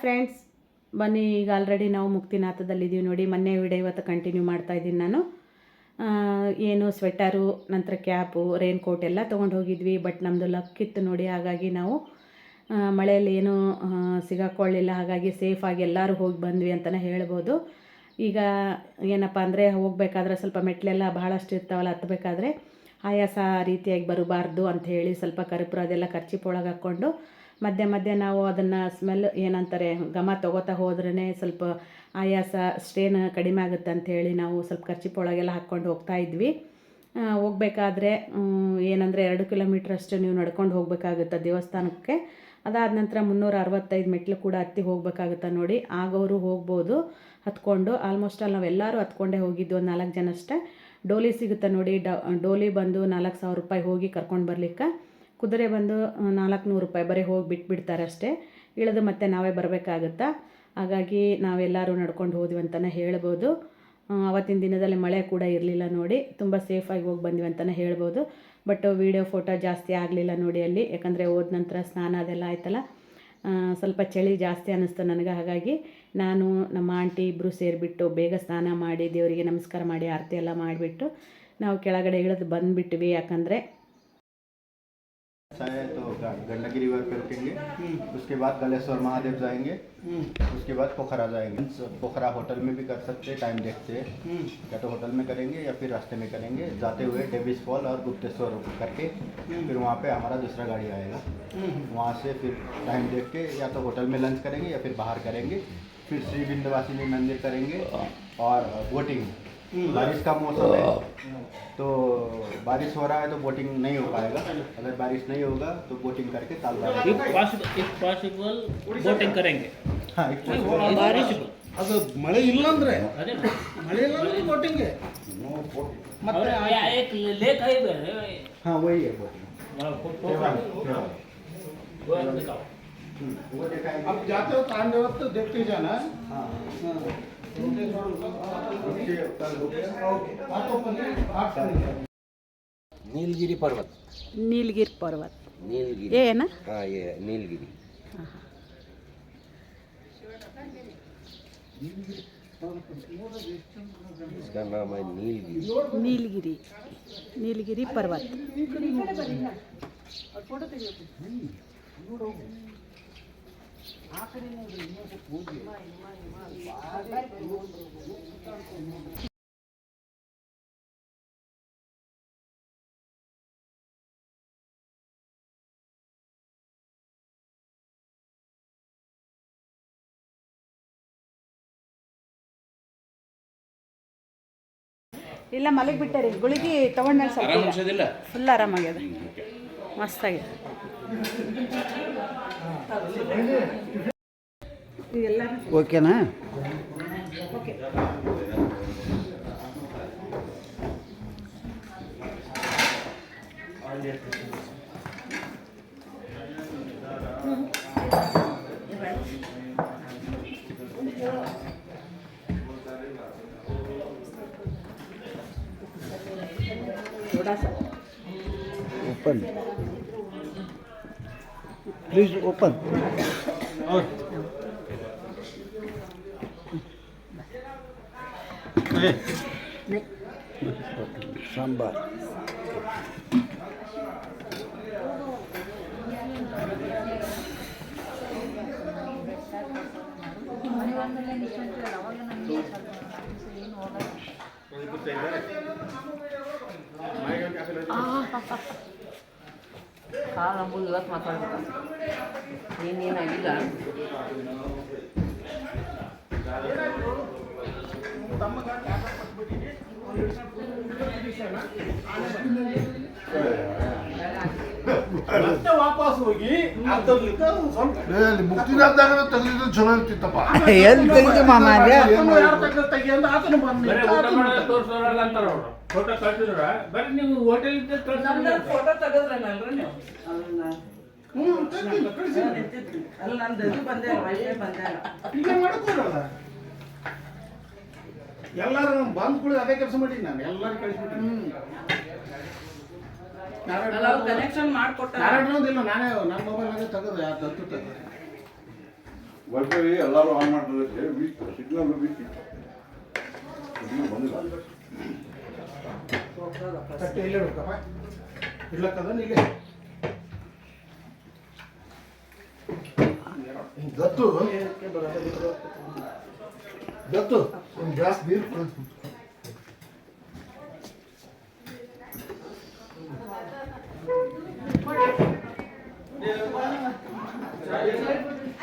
Friends ಬನ್ನಿ, ಈಗ already ನಾವು ಮುಕ್ತಿನಾಥದಲ್ಲಿದ್ದೀವಿ ನೋಡಿ. ಮೊನ್ನೆ ವಿಡಿಯೋ ಇವತ್ತು ಕಂಟಿನ್ಯೂ ಮಾಡ್ತಾ ಇದ್ದೀನಿ ನಾನು. ಏನು ಸ್ವೆಟರು ನಂತರ ಕ್ಯಾಪು ರೈನ್ ಎಲ್ಲ ತೊಗೊಂಡು ಹೋಗಿದ್ವಿ ಬಟ್ ನಮ್ಮದು ಲಕ್ ಇತ್ತು ನೋಡಿ. ಹಾಗಾಗಿ ನಾವು ಮಳೆಯಲ್ಲಿ ಏನೂ ಸಿಗಾಕೊಳ್ಳಿಲ್ಲ. ಹಾಗಾಗಿ ಸೇಫಾಗಿ ಎಲ್ಲರೂ ಹೋಗಿ ಬಂದ್ವಿ ಅಂತಲೇ ಹೇಳ್ಬೋದು. ಈಗ ಏನಪ್ಪ ಅಂದರೆ, ಹೋಗಬೇಕಾದ್ರೆ ಸ್ವಲ್ಪ ಮೆಟ್ಲೆಲ್ಲ ಬಹಳಷ್ಟು ಇರ್ತಾವಲ್ಲ ಹತ್ತಬೇಕಾದ್ರೆ ಆಯಾಸ ರೀತಿಯಾಗಿ ಬರಬಾರ್ದು ಅಂತ ಹೇಳಿ ಸ್ವಲ್ಪ ಕರ್ಪೂರ ಅದೆಲ್ಲ ಖರ್ಚಿಪೊಳಗೆ ಹಾಕ್ಕೊಂಡು ಮಧ್ಯೆ ಮಧ್ಯೆ ನಾವು ಅದನ್ನು ಸ್ಮೆಲ್ ಏನಂತಾರೆ, ಘಮ ತೊಗೋತಾ ಹೋದ್ರೇ ಸ್ವಲ್ಪ ಆಯಾಸ ಸ್ಟ್ರೇನ್ ಕಡಿಮೆ ಆಗುತ್ತೆ ಅಂತ ಹೇಳಿ ನಾವು ಸ್ವಲ್ಪ ಖರ್ಚಿಪ್ ಒಳಗೆಲ್ಲ ಹಾಕ್ಕೊಂಡು ಹೋಗ್ತಾ ಇದ್ವಿ. ಹೋಗಬೇಕಾದ್ರೆ ಏನಂದರೆ ಎರಡು ಕಿಲೋಮೀಟ್ರ್ ಅಷ್ಟು ನೀವು ನಡ್ಕೊಂಡು ಹೋಗಬೇಕಾಗುತ್ತೆ ದೇವಸ್ಥಾನಕ್ಕೆ. ಅದಾದ ನಂತರ ಮುನ್ನೂರ ಅರವತ್ತೈದು ಮೆಟ್ಲು ಕೂಡ ಹತ್ತಿ ಹೋಗಬೇಕಾಗುತ್ತೆ ನೋಡಿ. ಆಗೋರು ಹೋಗ್ಬೋದು, ಹತ್ಕೊಂಡು. ಆಲ್ಮೋಸ್ಟ್ ಅಲ್ಲಿ ನಾವೆಲ್ಲರೂ ಹತ್ಕೊಂಡೇ ಹೋಗಿದ್ದು ಒಂದು ನಾಲ್ಕು ಜನ ಅಷ್ಟೇ. ಡೋಲಿ ಸಿಗುತ್ತೆ ನೋಡಿ. ಡೋಲಿ ಬಂದು ನಾಲ್ಕು ಸಾವಿರ ರೂಪಾಯಿ ಹೋಗಿ ಕರ್ಕೊಂಡು ಬರ್ಲಿಕ್ಕೆ. ಕುದುರೆ ಬಂದು ನಾಲ್ಕು ನೂರು ರೂಪಾಯಿ ಬರೀ ಹೋಗಿ ಬಿಟ್ಬಿಡ್ತಾರೆ ಅಷ್ಟೇ. ಇಳಿದು ಮತ್ತೆ ನಾವೇ ಬರಬೇಕಾಗತ್ತಾ? ಹಾಗಾಗಿ ನಾವೆಲ್ಲರೂ ನಡ್ಕೊಂಡು ಹೋದ್ವಿ ಅಂತಲೇ ಹೇಳ್ಬೋದು ಅವತ್ತಿನ ದಿನದಲ್ಲಿ ಮಳೆ ಕೂಡ ಇರಲಿಲ್ಲ ನೋಡಿ, ತುಂಬ ಸೇಫಾಗಿ ಹೋಗಿ ಬಂದ್ವಿ ಅಂತಲೇ ಹೇಳ್ಬೋದು. ಬಟ್ ವೀಡಿಯೋ ಫೋಟೋ ಜಾಸ್ತಿ ಆಗಲಿಲ್ಲ ನೋಡಿ ಅಲ್ಲಿ, ಯಾಕಂದರೆ ಹೋದ ನಂತರ ಸ್ನಾನ ಅದೆಲ್ಲ ಆಯ್ತಲ್ಲ. ಸ್ವಲ್ಪ ಚಳಿ ಜಾಸ್ತಿ ಅನ್ನಿಸ್ತು ನನಗೆ. ಹಾಗಾಗಿ ನಾನು ನಮ್ಮ ಆಂಟಿ ಇಬ್ಬರು ಸೇರಿಬಿಟ್ಟು ಬೇಗ ಸ್ನಾನ ಮಾಡಿ ದೇವರಿಗೆ ನಮಸ್ಕಾರ ಮಾಡಿ, ಆರತಿ ಎಲ್ಲ ಮಾಡಿಬಿಟ್ಟು ನಾವು ಕೆಳಗಡೆ ಇಳಿದು ಬಂದುಬಿಟ್ವಿ. ಯಾಕಂದರೆ है तो गंडकी रिवर पे रुकेंगे। उसके बाद गलेश्वर महादेव जाएँगे। उसके बाद पोखरा जाएँगे। पोखरा होटल में भी कर सकते हैं टाइम देखते हैं। या तो होटल में करेंगे या फिर रास्ते में करेंगे। जाते हुए डेविस फॉल और गुप्तेश्वर करके फिर वहाँ पे हमारा दूसरा गाड़ी आएगा। वहाँ से फिर टाइम देख के या तो होटल में लंच करेंगे या फिर बाहर करेंगे। फिर श्री विंध्यवासिनी मंदिर करेंगे और बोटिंग। बारिश का मौसम है तो बारिश हो रहा है तो बोटिंग नहीं हो पाएगा अगर बारिश नहीं होगा तो बोटिंग करके ताल if बाजार possible, if possible, boating करेंगे हाँ एक If possible. ಅದು ಮಳೆ ಇಲ್ಲ ಅಂದ್ರೆ अरे ಮಳೆ ಇಲ್ಲ ಅಂದ್ರೆ ಬೋಟಿಂಗ್ और यहाँ एक लेक है इधर हाँ वही है बोटिंग वहाँ पो- ठेवान, पोखरा। ठेवान। वो एक दिखाओ हम्म, वो दिखाएंगे अब जाते हो तांडे वक्त देखते जाना हाँ नीलगिरी पर्वत। नीलगिरी पर्वत। नीलगिरी। ये है ना? हाँ ये है नीलगिरी। इसका नाम है नीलगिरी। नीलगिरी। नीलगिरी पर्वत। ಇಲ್ಲ ಮಲಗಿ ರೀ. ಗುಳಿಗೆ ತಗೊಂಡ್ಮೇಲೆ ಸ್ವಲ್ಪ. ಫುಲ್ ಆರಾಮಾಗ್ಯದ. ಮಸ್ತಾಗ್ಯದ ఓకేనా ऊपर Please open. Or. Hey. Ne? Ah, ಕಾಲು ನಂಬುದು ಇವತ್ತು ಮಾತಾಡ್ಬೇಕು. ನೀನೇನಾಗಿಲ್ಲ ಮತ್ತೆ ವಾಪಸ್ ಹೋಗಿ ಸ್ವಲ್ಪ ಅಲ್ಲಿ ಮುಕ್ತಿನಾಥದಾಗ ತೆಗೆದಿದ್ದು ಚಲೋ ಇರ್ತಿತ್ತಪ್ಪ. ಎಲ್ಲಿ ತೆಗ್ದು ಮಾಮ ಯಾರು ತೆಗ್ದು ತೆಗಿ ಅಂದ್ರೆ ಆತನು ಬಂದ ಬರೀ ಊಟ ಮಾಡೋದು ತೋರ್ಸೋರಲ್ಲ ಅಂತಾರ ಅವ್ರು. ಫೋಟೋ ಕಳ್ಸಿದ್ರ? ಬರೀ ನೀವು ಹೋಟೆಲ್ ಫೋಟೋ ತೆಗೆದ್ರನಲ್ರಿ ನೀವು? ಹ್ಞೂ ಕಳಿಸಿ ಅಲ್ಲ ನಂದು ಇದು ಬಂದೇ ವೈಫೈ ಬಂದೇ ಈಗ ಮಾಡ್ಕೊಡಲ್ಲ ಎಲ್ಲರೂ ಬಂದ್ ಕೂಡ ಅದೇ ಕೆಲಸ ಮಾಡಿ ನಾನು ಎಲ್ಲರೂ ಕಳಿಸ್ಬಿಟ್ಟಿನಿ ಅವ್ರು ಕನೆಕ್ಷನ್ ಮಾಡ್ಕೊಟ್ಟ ನಾರಾಯಣದಿಲ್ಲ ನಾನೇ ನನ್ನ ಮೊಬೈಲ್ನಾಗೆ ತೆಗೆದು ಯಾರು ದತ್ತು ತೆಗೆದು. ವೈಫೈ ಎಲ್ಲರೂ ಆನ್ ಮಾಡಿದ್ರೆ ವೀಕ್ ಸಿಗ್ನಲ್ ವೀಕ್ ಬಂದಿಲ್ಲ. ತಟ್ಟೆ ಇಲ್ಲೇ ಇಡ್ಬೇಕಪ್ಪ ಇಡ್ಲಕ್ಕದ ಇಲ್ಲೇ ಗತ್ತು ಗತ್ತು ಒಂದು ಗ್ಲಾಸ್ ನೀರು ಓಕೆ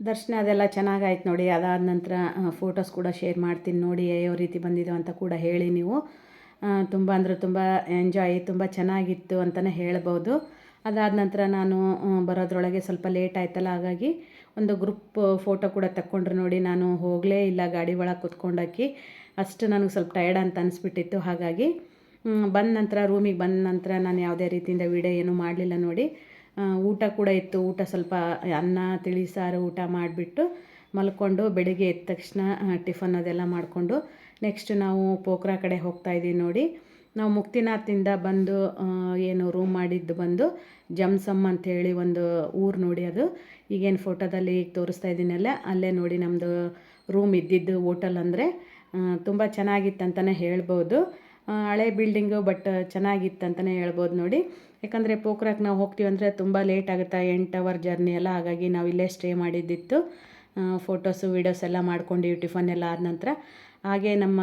ದರ್ಶನ ಅದೆಲ್ಲ ಚೆನ್ನಾಗಾಯ್ತು ನೋಡಿ, ಅದಾದ ನಂತರ ಫೋಟೋಸ್ ಕೂಡ ಶೇರ್ ಮಾಡ್ತೀನಿ ನೋಡಿ ಯಾವ ರೀತಿ ಬಂದಿದೆ ಅಂತ ಕೂಡ ಹೇಳಿ ನೀವು. ತುಂಬ ಅಂದರೆ ತುಂಬ ಎಂಜಾಯ್ ತುಂಬ ಚೆನ್ನಾಗಿತ್ತು ಅಂತಲೇ ಹೇಳ್ಬೋದು. ಅದಾದ ನಂತರ ನಾನು ಬರೋದ್ರೊಳಗೆ ಸ್ವಲ್ಪ ಲೇಟ್ ಆಯ್ತಲ್ಲ, ಹಾಗಾಗಿ ಒಂದು ಗ್ರೂಪ್ ಫೋಟೋ ಕೂಡ ತಕ್ಕೊಂಡ್ರು ನೋಡಿ ನಾನು ಹೋಗಲೇ ಇಲ್ಲ ಗಾಡಿ ಒಳಗೆ ಕುತ್ಕೊಂಡಾಕಿ ಅಷ್ಟು ನನಗೆ ಸ್ವಲ್ಪ ಟಯರ್ಡ್ ಅಂತ ಅನಿಸ್ಬಿಟ್ಟಿತ್ತು, ಹಾಗಾಗಿ ಬಂದ ನಂತರ ರೂಮಿಗೆ ಬಂದ ನಂತರ ನಾನು ಯಾವುದೇ ರೀತಿಯಿಂದ ವಿಡಿಯೋ ಏನೂ ಮಾಡಲಿಲ್ಲ ನೋಡಿ. ಊಟ ಕೂಡ ಇತ್ತು, ಊಟ ಸ್ವಲ್ಪ ಅನ್ನ ತಿಳಿಸಾರು ಊಟ ಮಾಡಿಬಿಟ್ಟು ಮಲ್ಕೊಂಡು ಬೆಳಿಗ್ಗೆ ಎದ್ದ ತಕ್ಷಣ ಟಿಫನ್ ಅದೆಲ್ಲ ಮಾಡಿಕೊಂಡು ನೆಕ್ಸ್ಟ್ ನಾವು ಪೋಖ್ರಾ ಕಡೆ ಹೋಗ್ತಾ ಇದ್ದೀವಿ ನೋಡಿ. ನಾವು ಮುಕ್ತಿನಾಥಿಂದ ಬಂದು ಏನು ರೂಮ್ ಮಾಡಿದ್ದು ಬಂದು, ಜಮ್ಸಮ್ ಅಂಥೇಳಿ ಒಂದು ಊರು ನೋಡಿ ಅದು. ಈಗೇನು ಫೋಟೋದಲ್ಲಿ ಈಗ ತೋರಿಸ್ತಾ ಇದ್ದೀನಲ್ಲ ಅಲ್ಲೇ. ನೋಡಿ ನಮ್ಮದು ರೂಮ್ ಇದ್ದಿದ್ದು ಹೋಟೆಲ್ ಅಂದರೆ ತುಂಬ ಚೆನ್ನಾಗಿತ್ತಂತಲೇ ಹೇಳ್ಬೋದು. ಹಳೆ ಬಿಲ್ಡಿಂಗು ಬಟ್ ಚೆನ್ನಾಗಿತ್ತಂತಲೇ ಹೇಳ್ಬೋದು ನೋಡಿ. ಯಾಕಂದರೆ ಪೋಖ್ರಾಕ್ ನಾವು ಹೋಗ್ತೀವಿ ಅಂದರೆ ತುಂಬ ಲೇಟ್ ಆಗುತ್ತೆ, ಎಂಟು ಅವರ್ ಜರ್ನಿ ಎಲ್ಲ. ಹಾಗಾಗಿ ನಾವು ಇಲ್ಲೇ ಸ್ಟೇ ಮಾಡಿದ್ದಿತ್ತು. ಫೋಟೋಸು ವೀಡಿಯೋಸ್ ಎಲ್ಲ ಮಾಡ್ಕೊಂಡು ಟಿಫನ್ ಎಲ್ಲ ಆದ ನಂತರ. ಹಾಗೆ ನಮ್ಮ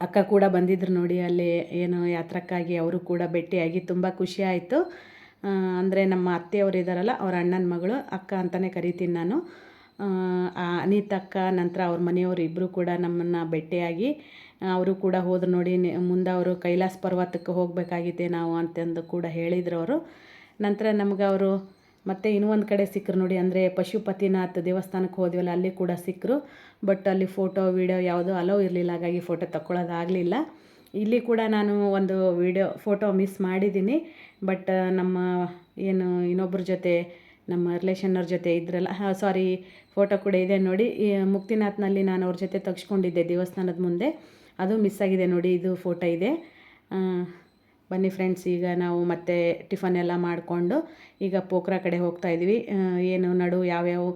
ಅಕ್ಕ ಕೂಡ ಬಂದಿದ್ರು ನೋಡಿ, ಅಲ್ಲಿ ಏನು ಯಾತ್ರಕ್ಕಾಗಿ ಅವರು ಕೂಡ ಭೇಟಿಯಾಗಿ ತುಂಬ ಖುಷಿ ಆಯಿತು. ಅಂದರೆ ನಮ್ಮ ಅತ್ತೆಯವರು ಇದ್ದಾರಲ್ಲ ಅವ್ರ ಅಣ್ಣನ ಮಗಳು, ಅಕ್ಕ ಅಂತಲೇ ಕರಿತೀನಿ ನಾನು. ಅಕ್ಕ, ನಂತರ ಅವ್ರ ಮನೆಯವರು ಇಬ್ಬರು ಕೂಡ ನಮ್ಮನ್ನು ಭೇಟಿಯಾಗಿ ಅವರು ಕೂಡ ಹೋದ್ರು ನೋಡಿ ಮುಂದೆ ಅವರು ಕೈಲಾಸ ಪರ್ವತಕ್ಕೆ ಹೋಗಬೇಕಾಗಿದೆ ನಾವು ಅಂತಂದು ಕೂಡ ಹೇಳಿದ್ರು ಅವರು. ನಂತರ ನಮ್ಗೆ ಅವರು ಮತ್ತು ಇನ್ನೂ ಕಡೆ ಸಿಕ್ಕರು ನೋಡಿ, ಅಂದರೆ ಪಶುಪತಿನಾಥ್ ದೇವಸ್ಥಾನಕ್ಕೆ ಹೋದ್ವಲ್ಲ, ಅಲ್ಲಿ ಕೂಡ ಸಿಕ್ಕರು. ಬಟ್ ಅಲ್ಲಿ ಫೋಟೋ ವೀಡಿಯೋ ಯಾವುದೂ ಅಲೋ ಇರಲಿಲ್ಲ, ಹಾಗಾಗಿ ಫೋಟೋ ತಗೊಳ್ಳೋದಾಗಲಿಲ್ಲ ಇಲ್ಲಿ ಕೂಡ ನಾನು ಒಂದು ವೀಡಿಯೋ ಫೋಟೋ ಮಿಸ್ ಮಾಡಿದ್ದೀನಿ. ಬಟ್ ನಮ್ಮ ಏನು ಇನ್ನೊಬ್ಬರ ಜೊತೆ, ನಮ್ಮ ರಿಲೇಷನ್ನವ್ರ ಜೊತೆ ಇದ್ರಲ್ಲ ಸಾರಿ ಫೋಟೋ ಕೂಡ ಇದೆ ನೋಡಿ. ಮುಕ್ತಿನಾಥ್ನಲ್ಲಿ ನಾನು ಅವ್ರ ಜೊತೆ ತೆಗೆಸ್ಕೊಂಡಿದ್ದೆ ದೇವಸ್ಥಾನದ ಮುಂದೆ. ಅದು ಮಿಸ್ ಆಗಿದೆ ನೋಡಿ, ಇದು ಫೋಟೋ ಇದೆ. ಬನ್ನಿ ಫ್ರೆಂಡ್ಸ್ ಈಗ ನಾವು ಮತ್ತೆ ಟಿಫನ್ ಎಲ್ಲ ಮಾಡಿಕೊಂಡು ಈಗ ಪೋಖ್ರ ಕಡೆ ಹೋಗ್ತಾ ಇದ್ವಿ. ಏನು ನಡು ಯಾವ್ಯಾವ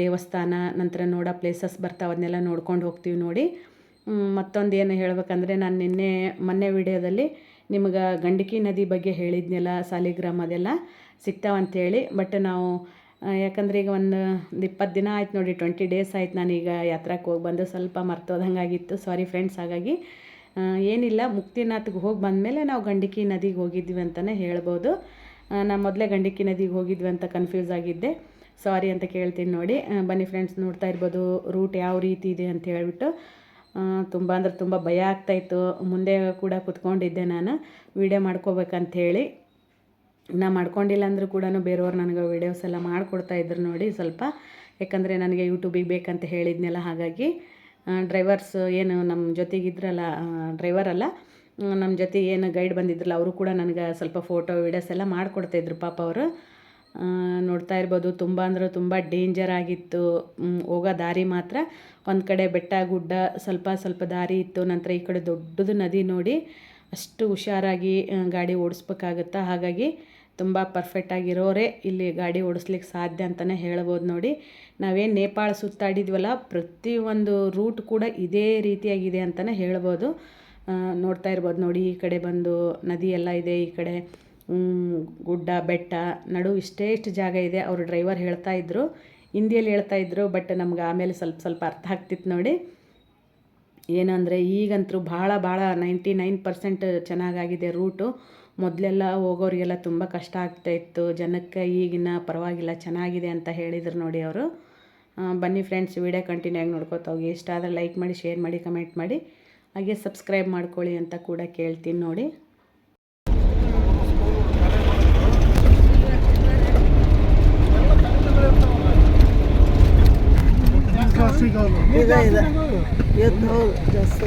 ದೇವಸ್ಥಾನ, ನಂತರ ನೋಡೋ ಪ್ಲೇಸಸ್ ಬರ್ತಾವೆ ಅದನ್ನೆಲ್ಲ ನೋಡ್ಕೊಂಡು ಹೋಗ್ತೀವಿ ನೋಡಿ. ಮತ್ತೊಂದು ಏನು ಹೇಳಬೇಕಂದ್ರೆ ನಾನು ನಿನ್ನೆ ಮೊನ್ನೆ ವಿಡಿಯೋದಲ್ಲಿ ನಿಮ್ಗೆ ಗಂಡಕಿ ನದಿ ಬಗ್ಗೆ ಹೇಳಿದ್ನೆಲ್ಲ, ಸಾಲಿಗ್ರಾಮ್ ಅದೆಲ್ಲ ಸಿಗ್ತಾವಂತೇಳಿ ಬಟ್ ನಾವು ಯಾಕಂದರೆ ಈಗ ಒಂದು ಇಪ್ಪತ್ತು ದಿನ ಆಯ್ತು ನೋಡಿ ಟ್ವೆಂಟಿ ಡೇಸ್ ಆಯ್ತು ನಾನೀಗ ಯಾತ್ರಕ್ಕೆ ಹೋಗಿ ಬಂದು ಸ್ವಲ್ಪ ಮರ್ತೋದಂಗಾಗಿತ್ತು ಸಾರಿ ಫ್ರೆಂಡ್ಸ್ ಹಾಗಾಗಿ ಏನಿಲ್ಲ, ಮುಕ್ತಿನಾಥ್ಗೆ ಹೋಗಿ ಬಂದಮೇಲೆ ನಾವು ಗಂಡಕಿ ನದಿಗೆ ಹೋಗಿದ್ವಿ ಅಂತಲೇ ಹೇಳ್ಬೋದು. ನಾನು ಮೊದಲೇ ಗಂಡಕಿ ನದಿಗೆ ಹೋಗಿದ್ವಿ ಅಂತ ಕನ್ಫ್ಯೂಸ್ ಆಗಿದ್ದೆ. ಸಾರಿ ಅಂತ ಕೇಳ್ತೀನಿ ನೋಡಿ. ಬನ್ನಿ ಫ್ರೆಂಡ್ಸ್ ನೋಡ್ತಾ ಇರ್ಬೋದು ರೂಟ್ ಯಾವ ರೀತಿ ಇದೆ ಅಂತ ಹೇಳ್ಬಿಟ್ಟು. ತುಂಬ ಅಂದರೆ ತುಂಬ ಭಯ ಆಗ್ತಾಯಿತ್ತು ಮುಂದೆ ಕೂಡ ಕುತ್ಕೊಂಡಿದ್ದೆ ನಾನು. ವೀಡಿಯೋ ಮಾಡ್ಕೋಬೇಕಂತ ಹೇಳಿ. ನಾ ಮಾಡ್ಕೊಂಡಿಲ್ಲ ಅಂದರೂ ಕೂಡ ಬೇರೆಯವ್ರು ನನಗೆ ವೀಡಿಯೋಸ್ ಎಲ್ಲ ಮಾಡ್ಕೊಡ್ತಾ ಇದ್ರು ನೋಡಿ ಸ್ವಲ್ಪ. ಯಾಕಂದರೆ ನನಗೆ ಯೂಟ್ಯೂಬಿಗೆ ಬೇಕಂತ ಹೇಳಿದ್ನಲ್ಲ ಹಾಗಾಗಿ. ಡ್ರೈವರ್ಸ್ ಏನು ನಮ್ಮ ಜೊತೆಗಿದ್ರಲ್ಲ ಅಲ್ಲ ನಮ್ಮ ಜೊತೆ ಏನು ಗೈಡ್ ಬಂದಿದ್ರಲ್ಲ, ಅವರು ಕೂಡ ನನಗೆ ಸ್ವಲ್ಪ ಫೋಟೋ ವೀಡಿಯೋಸ್ ಎಲ್ಲ ಮಾಡಿಕೊಡ್ತಾಯಿದ್ರು ಪಾಪ ಅವರು. ನೋಡ್ತಾ ಇರ್ಬೋದು, ತುಂಬ ಅಂದರೆ ತುಂಬ ಡೇಂಜರ್ ಆಗಿತ್ತು. ಹೋಗೋ ದಾರಿ ಮಾತ್ರ ಒಂದು ಕಡೆ ಬೆಟ್ಟ, ಗುಡ್ಡ, ಸ್ವಲ್ಪ ಸ್ವಲ್ಪ ದಾರಿ ಇತ್ತು. ನಂತರ ಈ ಕಡೆ ದೊಡ್ಡದು ನದಿ ನೋಡಿ ಅಷ್ಟು ಹುಷಾರಾಗಿ ಗಾಡಿ ಓಡಿಸ್ಬೇಕಾಗತ್ತಾ? ಹಾಗಾಗಿ ತುಂಬ ಪರ್ಫೆಕ್ಟಾಗಿರೋರೇ ಇಲ್ಲಿ ಗಾಡಿ ಓಡಿಸ್ಲಿಕ್ಕೆ ಸಾಧ್ಯ ಅಂತಲೇ ಹೇಳ್ಬೋದು ನೋಡಿ. ನಾವೇನು ನೇಪಾಳ ಸುತ್ತಾಡಿದ್ವಲ್ಲ ಪ್ರತಿಯೊಂದು ರೂಟ್ ಕೂಡ ಇದೇ ರೀತಿಯಾಗಿದೆ ಅಂತಲೇ ಹೇಳ್ಬೋದು. ನೋಡ್ತಾ ಇರ್ಬೋದು ನೋಡಿ, ಈ ಕಡೆ ಬಂದು ನದಿ ಎಲ್ಲ ಇದೆ, ಈ ಕಡೆ ಗುಡ್ಡ, ಬೆಟ್ಟ, ನಡು ಇಷ್ಟೇ ಇಷ್ಟು ಜಾಗ ಇದೆ, ಅವರು ಡ್ರೈವರ್ ಹೇಳ್ತಾ ಇದ್ದರು ಹಿಂದಿಯಲ್ಲಿ ಹೇಳ್ತಾ ಇದ್ದರು ಬಟ್ ನಮ್ಗೆ ಆಮೇಲೆ ಸ್ವಲ್ಪ ಸ್ವಲ್ಪ ಅರ್ಥ ಆಗ್ತಿತ್ತು ನೋಡಿ. ಏನಂದರೆ ಈಗಂತೂ ಭಾಳ ಭಾಳ ನೈಂಟಿ ನೈನ್ ಪರ್ಸೆಂಟ್ ಚೆನ್ನಾಗಾಗಿದೆ ರೂಟು ಮೊದಲೆಲ್ಲ ಹೋಗೋರಿಗೆಲ್ಲ ತುಂಬ ಕಷ್ಟ ಆಗ್ತಾಯಿತ್ತು ಜನಕ್ಕೆ ಈಗಿನ ಪರವಾಗಿಲ್ಲ, ಚೆನ್ನಾಗಿದೆ ಅಂತ ಹೇಳಿದರು ನೋಡಿ ಅವರು. ಬನ್ನಿ ಫ್ರೆಂಡ್ಸ್ ವಿಡಿಯೋ ಕಂಟಿನ್ಯೂ ಆಗಿ ನೋಡ್ಕೋತಾ ಹೋಗಿ. ಇಷ್ಟ ಆದರೆ ಲೈಕ್ ಮಾಡಿ ಶೇರ್ ಮಾಡಿ ಕಮೆಂಟ್ ಮಾಡಿ. ಹಾಗೆ ಸಬ್ಸ್ಕ್ರೈಬ್ ಮಾಡ್ಕೊಳ್ಳಿ ಅಂತ ಕೂಡ ಕೇಳ್ತೀನಿ ನೋಡಿ. ಜಾಸ್ತಿ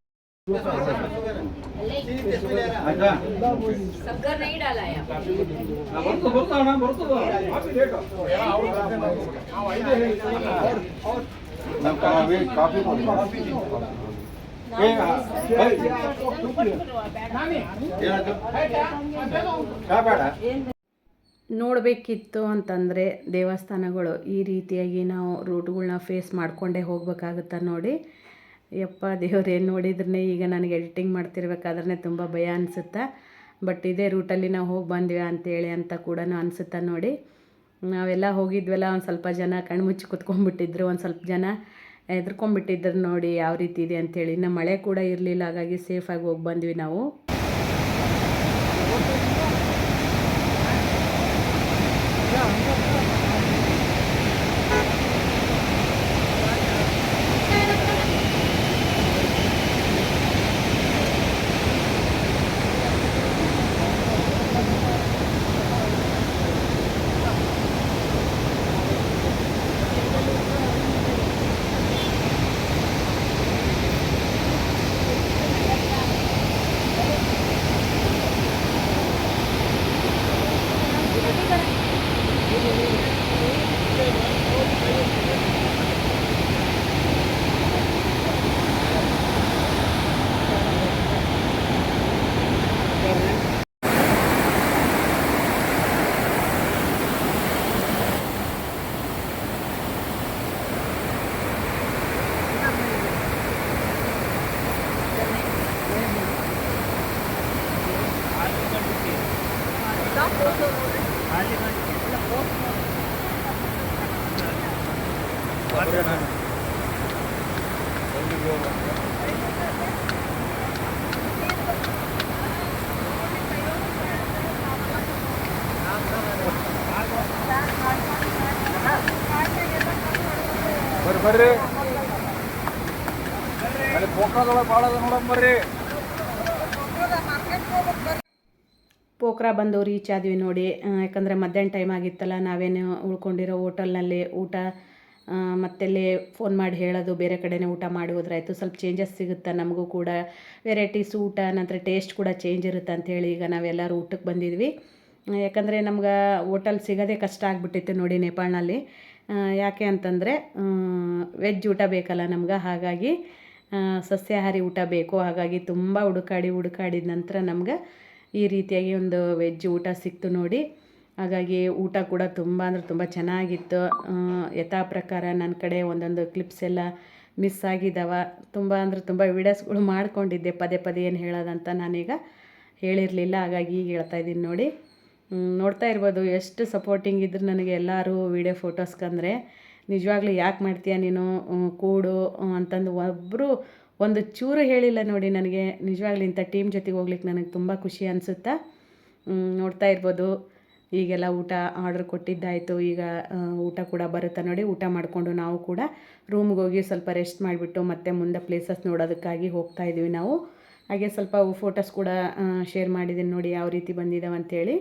ಆಯ್ತಾ ಬರ್ತು ಬರ್ತು ಅಣ್ಣ ಬರ್ತದ ಕಾಫಿ ರೇಟು मैं अभी काफी ए, भाई, ಏನಾಯ್ತು? ಚಾ ಬೇಡ ನೋಡಬೇಕಿತ್ತು ಅಂತಂದರೆ ದೇವಸ್ಥಾನಗಳು ಈ ರೀತಿಯಾಗಿ ನಾವು ರೂಟ್ಗಳ್ನ ಫೇಸ್ ಮಾಡಿಕೊಂಡೇ ಹೋಗ್ಬೇಕಾಗುತ್ತಾ ನೋಡಿ ಯಪ್ಪ ಏನು ನೋಡಿದ್ರೆ ಈಗ ನನಗೆ ಎಡಿಟಿಂಗ್ ಮಾಡ್ತಿರ್ಬೇಕಾದ್ರೆ ತುಂಬ ಭಯ ಅನಿಸುತ್ತೆ? ಬಟ್ ಇದೇ ರೂಟಲ್ಲಿ ನಾವು ಹೋಗಿ ಬಂದ್ವಿ ಅಂತೇಳಿ ಅಂತ ಕೂಡ ಅನಿಸುತ್ತೆ ನೋಡಿ. ನಾವೆಲ್ಲ ಹೋಗಿದ್ವಲ್ಲ, ಒಂದು ಸ್ವಲ್ಪ ಜನ ಕಣ್ಮುಚ್ಚಿ ಕುತ್ಕೊಂಡ್ಬಿಟ್ಟಿದ್ರು, ಒಂದು ಸ್ವಲ್ಪ ಜನ ಹೆದ್ರ್ಕೊಂಡ್ಬಿಟ್ಟಿದ್ರು ನೋಡಿ ಯಾವ ರೀತಿ ಇದೆ ಅಂಥೇಳಿ ಇನ್ನು ಮಳೆ ಕೂಡ ಇರಲಿಲ್ಲ, ಹಾಗಾಗಿ ಸೇಫಾಗಿ ಹೋಗಿ ಬಂದ್ವಿ ನಾವು. ಬರ್ರಿ ಅಲ್ಲಿ ಪೋಕ್ರಾದೊಳಗೆ ಭಾಳ ಅದ ನೋಡಮ್ ಬರ್ರಿ. ಪೋಖ್ರಾ ಬಂದು ರೀಚ್ ಆದ್ವಿ ನೋಡಿ ಯಾಕಂದರೆ ಮಧ್ಯಾಹ್ನ ಟೈಮ್ ಆಗಿತ್ತಲ್ಲ, ನಾವೇನು ಉಳ್ಕೊಂಡಿರೋ ಹೋಟೆಲ್ನಲ್ಲಿ ಊಟ ಮತ್ತೆಲ್ಲೇ ಫೋನ್ ಮಾಡಿ ಹೇಳೋದು, ಬೇರೆ ಕಡೆನೇ ಊಟ ಮಾಡಿ ಹೋದ್ರಾಯ್ತು ಸ್ವಲ್ಪ ಚೇಂಜಸ್ ಸಿಗುತ್ತೆ ನಮಗೂ ಕೂಡ. ವೆರೈಟೀಸ್ ಊಟ, ನಂತರ ಟೇಸ್ಟ್ ಕೂಡ ಚೇಂಜ್ ಇರುತ್ತೆ ಅಂಥೇಳಿ ಈಗ ನಾವೆಲ್ಲರೂ ಊಟಕ್ಕೆ ಬಂದಿದ್ವಿ. ಯಾಕಂದರೆ ನಮ್ಗೆ ಹೋಟೆಲ್ ಸಿಗೋದೇ ಕಷ್ಟ ಆಗಿಬಿಟ್ಟಿತ್ತು ನೋಡಿ ನೇಪಾಳ್ನಲ್ಲಿ. ಯಾಕೆ ಅಂತಂದರೆ ವೆಜ್ ಊಟ ಬೇಕಲ್ಲ ನಮ್ಗೆ, ಹಾಗಾಗಿ ಸಸ್ಯಾಹಾರಿ ಊಟ ಬೇಕು. ಹಾಗಾಗಿ ತುಂಬ ಹುಡುಕಾಡಿ, ಹುಡುಕಾಡಿದ ನಂತರ ನಮ್ಗೆ ಈ ರೀತಿಯಾಗಿ ಒಂದು ವೆಜ್ ಊಟ ಸಿಕ್ತು ನೋಡಿ. ಹಾಗಾಗಿ ಊಟ ಕೂಡ ತುಂಬ ಅಂದರೆ ತುಂಬ ಚೆನ್ನಾಗಿತ್ತು. ಯಥಾ ಪ್ರಕಾರ ನನ್ನ ಕಡೆ ಒಂದೊಂದು ಕ್ಲಿಪ್ಸ್ ಎಲ್ಲ ಮಿಸ್ ಆಗಿದ್ದಾವ ತುಂಬ ಅಂದರೆ ತುಂಬ ವೀಡಿಯೋಸ್ಗಳು ಮಾಡ್ಕೊಂಡಿದ್ದೆ. ಪದೇ ಪದೇ ಏನು ಹೇಳೋದಂತ ನಾನೀಗ ಹೇಳಿರಲಿಲ್ಲ. ಹಾಗಾಗಿ ಈಗ ಹೇಳ್ತಾ ಇದ್ದೀನಿ ನೋಡಿ. ನೋಡ್ತಾ ಇರ್ಬೋದು ಎಷ್ಟು ಸಪೋರ್ಟಿಂಗ್ ಇದ್ರು ನನಗೆ ಎಲ್ಲರೂ ವೀಡಿಯೋ ಫೋಟೋಸ್ಗಂದರೆ ನಿಜವಾಗ್ಲೂ ಯಾಕೆ ಮಾಡ್ತೀಯ ನೀನು? ಕೂಡು. ಅಂತಂದು ಒಬ್ಬರು ಒಂದು ಚೂರು ಹೇಳಿಲ್ಲ ನೋಡಿ ನನಗೆ. ನಿಜವಾಗ್ಲೂ ಇಂಥ ಟೀಮ್ ಜೊತೆಗೆ ಹೋಗ್ಲಿಕ್ಕೆ ನನಗೆ ತುಂಬ ಖುಷಿ ಅನಿಸುತ್ತಾ? ನೋಡ್ತಾ ಇರ್ಬೋದು. ಈಗೆಲ್ಲ ಊಟ ಆರ್ಡರ್ ಕೊಟ್ಟಿದ್ದಾಯಿತು. ಈಗ ಊಟ ಕೂಡ ಬರುತ್ತೆ ನೋಡಿ. ಊಟ ಮಾಡಿಕೊಂಡು ನಾವು ಕೂಡ ರೂಮ್ಗೆ ಹೋಗಿ ಸ್ವಲ್ಪ ರೆಸ್ಟ್ ಮಾಡಿಬಿಟ್ಟು ಮತ್ತೆ ಮುಂದೆ ಪ್ಲೇಸಸ್ ನೋಡೋದಕ್ಕಾಗಿ ಹೋಗ್ತಾ ಇದ್ದೀವಿ ನಾವು. ಹಾಗೆ ಸ್ವಲ್ಪ ಫೋಟೋಸ್ ಕೂಡ ಶೇರ್ ಮಾಡಿದ್ದೀನಿ ನೋಡಿ. ಯಾವ ರೀತಿ ಬಂದಿದ್ದಾವೆ ಅಂತೇಳಿ